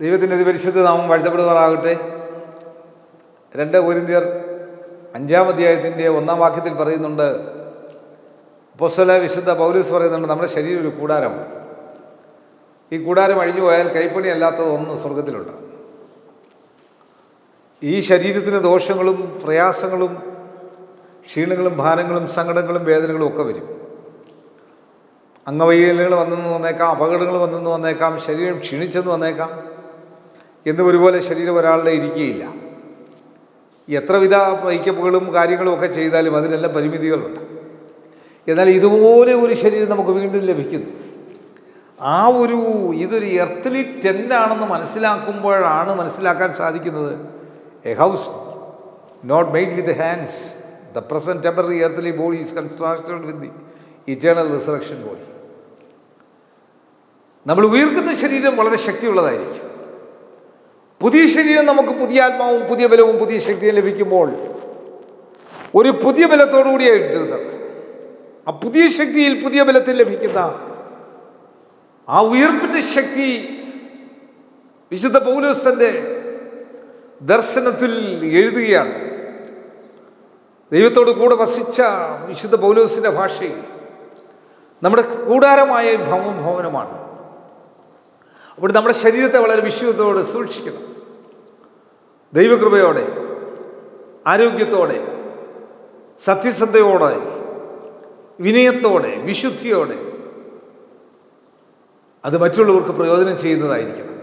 ദൈവത്തിന്റെ അതിപരിശുദ്ധ നാമം വാഴ്ത്തപ്പെടുവാറാകട്ടെ രണ്ട് ഒരിന്ത്യർ അഞ്ചാം അധ്യായത്തിന്റെ ഒന്നാം വാക്യത്തിൽ പറയുന്നുണ്ട് പൊസ്വല വിശുദ്ധ പൗലൂസ് പറയുന്നുണ്ട് നമ്മുടെ ശരീരം ഒരു കൂടാരമാണ്. ഈ കൂടാരം അഴിഞ്ഞു പോയാൽ കൈപ്പണി അല്ലാത്തത് ഒന്ന് സ്വർഗത്തിലുണ്ട് ഈ ശരീരത്തിന് ദോഷങ്ങളും പ്രയാസങ്ങളും ക്ഷീണങ്ങളും ഭാരങ്ങളും സങ്കടങ്ങളും വേദനകളും ഒക്കെ വരും. അംഗവൈകല്യങ്ങൾ വന്നെന്ന് വന്നേക്കാം അപകടങ്ങൾ വന്നെന്ന് വന്നേക്കാം ശരീരം ക്ഷീണിച്ചെന്ന് വന്നേക്കാം. എന്ന് ഒരുപോലെ ശരീരം ഒരാളുടെ ഇരിക്കുകയില്ല എത്രവിധ വൈക്കപ്പുകളും കാര്യങ്ങളും ഒക്കെ ചെയ്താലും അതിനെല്ലാം പരിമിതികളുണ്ട്. എന്നാൽ ഇതുപോലെ ഒരു ശരീരം നമുക്ക് വീണ്ടും ലഭിക്കുന്നു. ആ ഒരു ഇതൊരു എർത്തലി ടെന്റാണെന്ന് മനസ്സിലാക്കുമ്പോഴാണ് മനസ്സിലാക്കാൻ സാധിക്കുന്നത് a house not made with hands the present temporary earthly body is constructed with the eternal resurrection body നമ്മൾ ഉയർക്കുന്ന ശരീരം വളരെ ശക്തിയുള്ളതായിരിക്കും. പുതിയ ശരീരം നമുക്ക് പുതിയ ആത്മാവും പുതിയ ബലവും പുതിയ ശക്തിയും ലഭിക്കുമ്പോൾ ഒരു പുതിയ ബലത്തോടു കൂടിയായിട്ടിരുന്നത് ആ പുതിയ ശക്തിയിൽ പുതിയ ബലത്തിൽ ലഭിക്കുന്ന ആ ഉയർപ്പിന്റെ ശക്തി വിശുദ്ധ പൗലോസ്തന്റെ ദർശനത്തിൽ എഴുതുകയാണ്. ദൈവത്തോട് കൂടെ വസിച്ച വിശുദ്ധ പൗലോസിന്റെ ഭാഷയിൽ നമ്മുടെ കൂടാരമായ ഭവം ഭവനമാണ്. അവിടെ നമ്മുടെ ശരീരത്തെ വളരെ വിശുദ്ധത്തോടെ സൂക്ഷിക്കണം ദൈവകൃപയോടെ ആരോഗ്യത്തോടെ സത്യസന്ധയോടെ വിനയത്തോടെ വിശുദ്ധിയോടെ അത് മറ്റുള്ളവർക്ക് പ്രയോജനം ചെയ്യുന്നതായിരിക്കണം.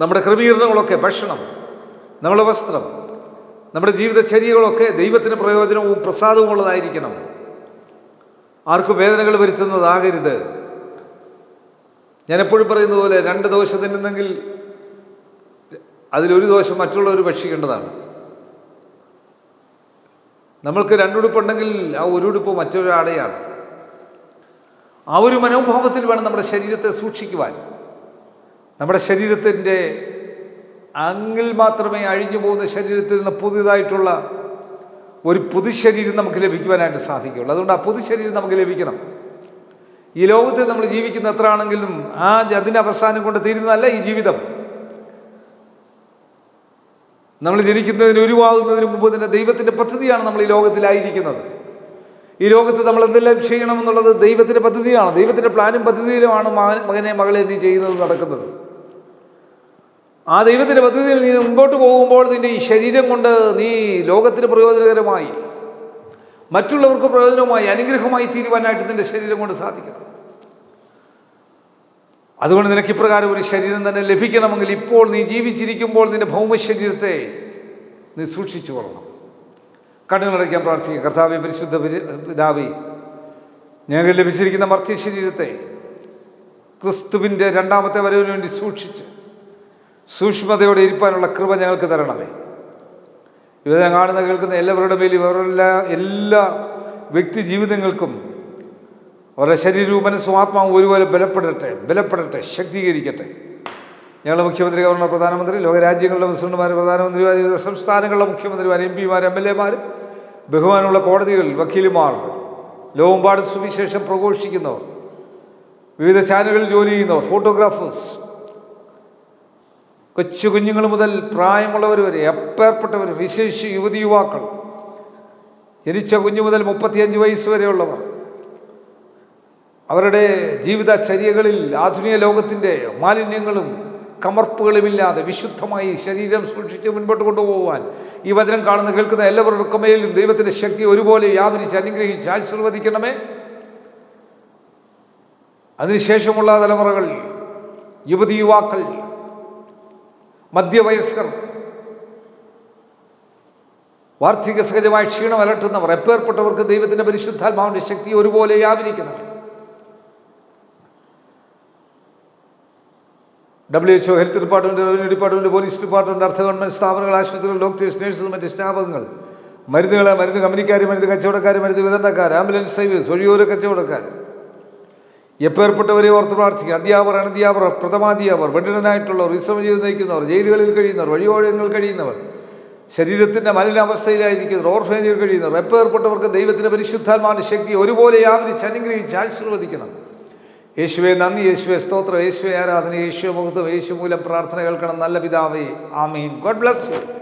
നമ്മുടെ ക്രമീകരണങ്ങളൊക്കെ ഭക്ഷണം നമ്മുടെ വസ്ത്രം നമ്മുടെ ജീവിതചര്യകളൊക്കെ ദൈവത്തിന് പ്രയോജനവും പ്രസാദവും ഉള്ളതായിരിക്കണം ആർക്കും വേദനകൾ വരുത്തുന്നതാകരുത്. ഞാൻ എപ്പോഴും പോലെ രണ്ട് ദോശ തിന്നുന്നെങ്കിൽ അതിലൊരു ഒരു മറ്റുള്ളവർ ഭക്ഷിക്കേണ്ടതാണ്. നമ്മൾക്ക് രണ്ടുടുപ്പുണ്ടെങ്കിൽ ആ ഒരു ഉടുപ്പ് മറ്റൊരാടെയാണ് ആ ഒരു മനോഭാവത്തിൽ വേണം നമ്മുടെ ശരീരത്തെ സൂക്ഷിക്കുവാൻ. നമ്മുടെ ശരീരത്തിന്റെ അങ്ങിൽ മാത്രമേ അഴിഞ്ഞു പോകുന്ന ശരീരത്തിൽ നിന്ന് പുതിയതായിട്ടുള്ള ഒരു പുതുശരീരം നമുക്ക് ലഭിക്കുവാനായിട്ട് സാധിക്കുകയുള്ളൂ. അതുകൊണ്ട് ആ പുതുശരീരം നമുക്ക് ലഭിക്കണം. ഈ ലോകത്തിൽ നമ്മൾ ജീവിക്കുന്ന എത്ര ആണെങ്കിലും ആ അതിന്റെ അവസാനം കൊണ്ട് തീരുന്നതല്ല ഈ ജീവിതം. നമ്മൾ ജനിക്കുന്നതിന് ഉരുവാകുന്നതിന് മുമ്പ് തന്നെ ദൈവത്തിന്റെ പദ്ധതിയാണ് നമ്മൾ ഈ ലോകത്തിലായിരിക്കുന്നത്. ഈ ലോകത്ത് നമ്മൾ എന്തെല്ലാം ചെയ്യണമെന്നുള്ളത് ദൈവത്തിന്റെ പദ്ധതിയാണ്. ദൈവത്തിന്റെ പ്ലാനും പദ്ധതിയിലുമാണ് മകനെ മകളെ നീ ചെയ്യുന്നത് നടക്കുന്നത്. ആ ദൈവത്തിന്റെ പദ്ധതിയിൽ നീ മുമ്പോട്ട് പോകുമ്പോൾ നിന്റെ ഈ ശരീരം കൊണ്ട് നീ ലോകത്തിന് പ്രയോജനകരമായി. മറ്റുള്ളവർക്ക് പ്രയോജനവുമായി അനുഗ്രഹമായി തീരുവാനായിട്ട് നിന്റെ ശരീരം കൊണ്ട് സാധിക്കണം. അതുകൊണ്ട് നിനക്ക് ഇപ്രകാരം ഒരു ശരീരം തന്നെ ലഭിക്കണമെങ്കിൽ ഇപ്പോൾ നീ ജീവിച്ചിരിക്കുമ്പോൾ നിന്റെ ഭൗമ ശരീരത്തെ നീ സൂക്ഷിച്ചു കൊള്ളണം. കണ്ണുകളടയ്ക്കാൻ പ്രാർത്ഥിക്കുക. കർത്താവെ പരിശുദ്ധ പിതാവി ഞങ്ങൾക്ക് ലഭിച്ചിരിക്കുന്ന മർത്യ ശരീരത്തെ ക്രിസ്തുവിന്റെ രണ്ടാമത്തെ വരവിന് വേണ്ടി സൂക്ഷിച്ച് സൂക്ഷ്മതയോടെ ഇരിപ്പാനുള്ള കൃപ ഞങ്ങൾക്ക് തരണമേ. ഇവരെ കാണുന്ന കേൾക്കുന്ന എല്ലാവരുടെ മേലും അവരുടെ എല്ലാ വ്യക്തി ജീവിതങ്ങൾക്കും അവരുടെ ശരീരവും മനസ്സും ആത്മാവും ഒരുപോലെ ബലപ്പെടട്ടെ ബലപ്പെടട്ടെ ശക്തീകരിക്കട്ടെ. ഞങ്ങളുടെ മുഖ്യമന്ത്രി ഗവർണർ പ്രധാനമന്ത്രി ലോകരാജ്യങ്ങളുടെ പ്രസിഡന്റുമാർ പ്രധാനമന്ത്രിമാർ വിവിധ സംസ്ഥാനങ്ങളുടെ മുഖ്യമന്ത്രിമാർ എം പിമാർ എം എൽ എമാർ ബഹുമാനമുള്ള കോടതികൾ വക്കീലുമാർ ലോകമ്പാട് സുവിശേഷം പ്രഘോഷിക്കുന്നവർ വിവിധ ചാനലുകളിൽ ജോലി ചെയ്യുന്നവർ ഫോട്ടോഗ്രാഫേഴ്സ് കൊച്ചു കുഞ്ഞുങ്ങൾ മുതൽ പ്രായമുള്ളവർ വരെ എപ്പേർപ്പെട്ടവർ വിശേഷ യുവതി യുവാക്കൾ ജനിച്ച കുഞ്ഞു മുതൽ മുപ്പത്തിയഞ്ച് വയസ്സ് വരെയുള്ളവർ അവരുടെ ജീവിതചര്യകളിൽ ആധുനിക ലോകത്തിന്റെ മാലിന്യങ്ങളും കമർപ്പുകളുമില്ലാതെ വിശുദ്ധമായി ശരീരം സൂക്ഷിച്ച് മുൻപോട്ട് കൊണ്ടുപോകുവാൻ ഈ വചനം കാണുന്ന കേൾക്കുന്ന എല്ലാവരുടെ മേലും ദൈവത്തിന്റെ ശക്തി ഒരുപോലെ വ്യാപരിച്ച് അനുഗ്രഹിച്ച് ആശീർവദിക്കണമേ. അതിനുശേഷമുള്ള തലമുറകൾ യുവതി യുവാക്കൾ മധ്യവയസ്കർ വാർദ്ധിക സഹജമായ ക്ഷീണം അലട്ടുന്നവർ എപ്പേർപ്പെട്ടവർക്ക് ദൈവത്തിന്റെ പരിശുദ്ധാത്മാവിന്റെ ശക്തി ഒരുപോലെ വ്യാപരിക്കുന്നവർ W H O health department revenue department police department അർദ്ധ ഗവൺമെന്റ് സ്ഥാപനങ്ങൾ ആശുപത്രികൾ ഡോക്ടേഴ്സ് നേഴ്സസ് മറ്റ് സ്ഥാപകങ്ങൾ മരുന്നുകൾ മരുന്ന് കമ്പനിക്കാർ മരുന്ന് കച്ചവടക്കാർ മരുന്ന് വിതരണക്കാർ ആംബുലൻസ് സർവീസ് ഒഴിയോര കച്ചവടക്കാർ എപ്പേർപ്പെട്ടവരെ ഓർത്ത് പ്രാർത്ഥിക്കുക. അധ്യാപകർ അനധ്യാപകർ പ്രഥമാധ്യാപകർ വെട്ടിടനായിട്ടുള്ളവർ വിശ്രമം ചെയ്ത് നയിക്കുന്നവർ ജയിലുകളിൽ കഴിയുന്നവർ വഴിയോഴങ്ങളിൽ കഴിയുന്നവർ ശരീരത്തിന്റെ മലിനാവസ്ഥയിലായിരിക്കുന്നവർ ഓർഫേനിൽ കഴിയുന്നവർ എപ്പേർപ്പെട്ടവർക്ക് ദൈവത്തിന്റെ പരിശുദ്ധാത്മാവിന്റെ ശക്തി ഒരുപോലെ വ്യാപരിച്ച് അനുഗ്രഹിച്ച് ആശീർവദിക്കണം. യേശുവെ നന്ദി യേശുവെ സ്തോത്രം. യേശുവെ ആരാധന. യേശുവെ മുഹത്വം. യേശു മൂലം പ്രാർത്ഥന കേൾക്കണം. നല്ല പിതാവേ. ആമീൻ. God bless you.